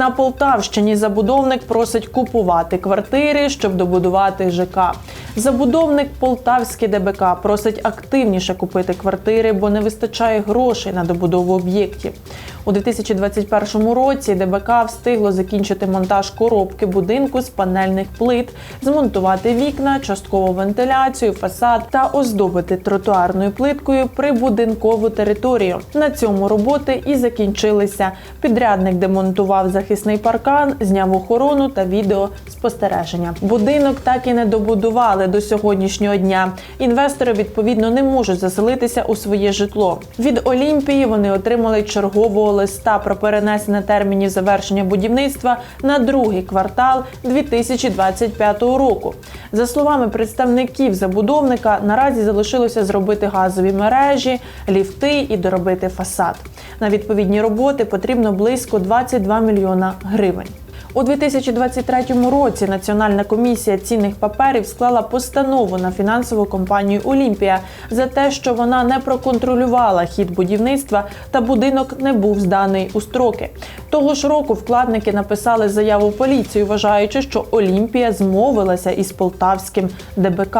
На Полтавщині забудовник просить купувати квартири, щоб добудувати ЖК. Забудовник Полтавський ДБК просить активніше купити квартири, бо не вистачає грошей на добудову об'єктів. У 2021 році ДБК встигло закінчити монтаж коробки будинку з панельних плит, змонтувати вікна, часткову вентиляцію, фасад та оздобити тротуарною плиткою прибудинкову територію. На цьому роботи і закінчилися. Підрядник демонтував захисний паркан, зняв охорону та відеоспостереження. Будинок так і не добудували до сьогоднішнього дня. Інвестори відповідно не можуть заселитися у своє житло. Від Олімпії вони отримали чергового листа про перенесення термінів завершення будівництва на другий квартал 2025 року. За словами представників забудовника, наразі залишилося зробити газові мережі, ліфти і доробити фасад. На відповідні роботи потрібно близько 22 мільйона гривень. У 2023 році Національна комісія цінних паперів склала постанову на фінансову компанію Олімпія за те, що вона не проконтролювала хід будівництва та будинок не був зданий у строки. Того ж року вкладники написали заяву в поліцію, вважаючи, що Олімпія змовилася із полтавським ДБК.